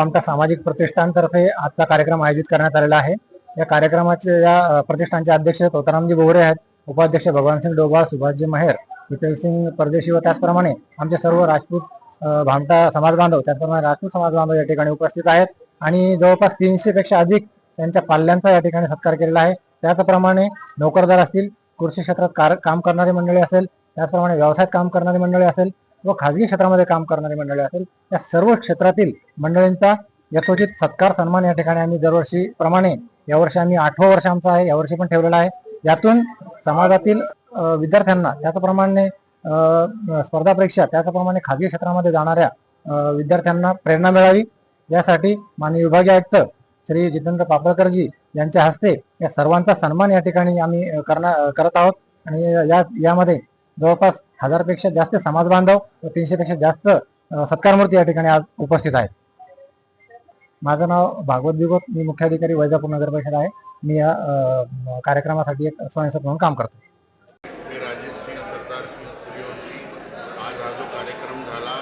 आमटा सामाजिक प्रतिष्ठानतर्फे आजचा कार्यक्रम आयोजित करण्यात आलेला आहे. या कार्यक्रमाचे या प्रतिष्ठानचे अध्यक्ष तोतारामजी बोहरे आहेत. उपाध्यक्ष भगवानसिंग डोबाळ सुभाषजी मेहर सिंग परदेशी व त्याचप्रमाणे आमचे सर्व राजपूत भामटा समाज बांधव त्याचप्रमाणे राजपूत समाज बांधव या ठिकाणी उपस्थित आहेत. आणि जवळपास तीनशे पेक्षा अधिक त्यांच्या पाल्यांचा या ठिकाणी सत्कार केलेला आहे. त्याचप्रमाणे नोकरदार असतील कृषी क्षेत्रात कार काम करणारी मंडळी असेल त्याचप्रमाणे व्यवसायात काम करणारी मंडळी असेल व खाजगी क्षेत्रामध्ये काम करणारी मंडळी असेल या सर्व क्षेत्रातील मंडळींचा यथोचित सत्कार सन्मान या ठिकाणी आम्ही दरवर्षी प्रमाणे यावर्षी आम्ही आठवं वर्ष आमचं आहे यावर्षी पण ठेवलेलं आहे. यातून समाजातील विद्यार्थ्यांना त्याचप्रमाणे स्पर्धा परीक्षा त्याचप्रमाणे खाजगी क्षेत्रामध्ये जाणाऱ्या विद्यार्थ्यांना प्रेरणा मिळावी. यासाठी माननीय विभागीय आयुक्त श्री जितेंद्र पापळकरजी यांच्या हस्ते या सर्वांचा सन्मान या ठिकाणी आम्ही करणार करत आहोत. आणि या यामध्ये जवळपास हजारपेक्षा जास्त समाज बांधव व तीनशेपेक्षा जास्त सत्कारमूर्ती या ठिकाणी आज उपस्थित आहेत. माझं नाव भागवत बिगोत मी मुख्याधिकारी वैजापूर नगर परिषद आहे. मी या कार्यक्रमासाठी एक स्वयंसेवक म्हणून काम करतो. मी राजेश सिंह सरदार सिंह सूर्यवंशी. आज हा जो कार्यक्रम झाला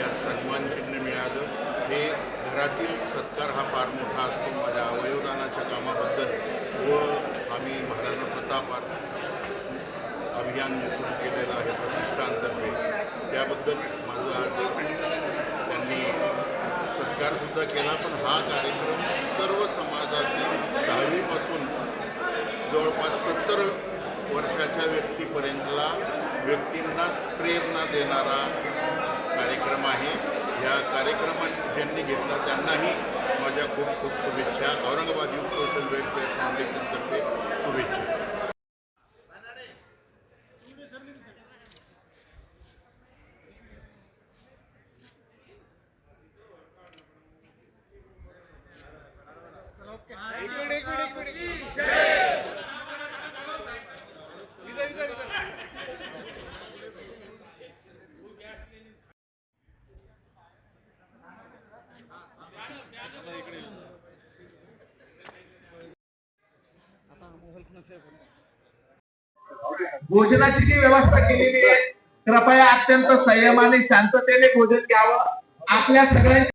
यात सन्मान चिन्ह मिळालं. हे घरातील सत्कार हा फार मोठा अभियान जे सुरू केलेलं आहे प्रतिष्ठानतर्फे. त्याबद्दल माझं आज त्यांनी सत्कारसुद्धा केला पण हा कार्यक्रम सर्व समाजातील दहावीपासून जवळपास सत्तर वर्षाच्या व्यक्तीपर्यंतला व्यक्तींना प्रेरणा देणारा कार्यक्रम आहे. या कार्यक्रमात ज्यांनी घेतला त्यांनाही माझ्या खूप खूप शुभेच्छा. औरंगाबाद युथ सोशल वेलफेअर फाउंडेशनतर्फे शुभेच्छा. भोजनाची जी व्यवस्था केलेली आहे कृपया अत्यंत संयमाने शांततेने भोजन घ्यावं. आपल्या सगळ्यांच्या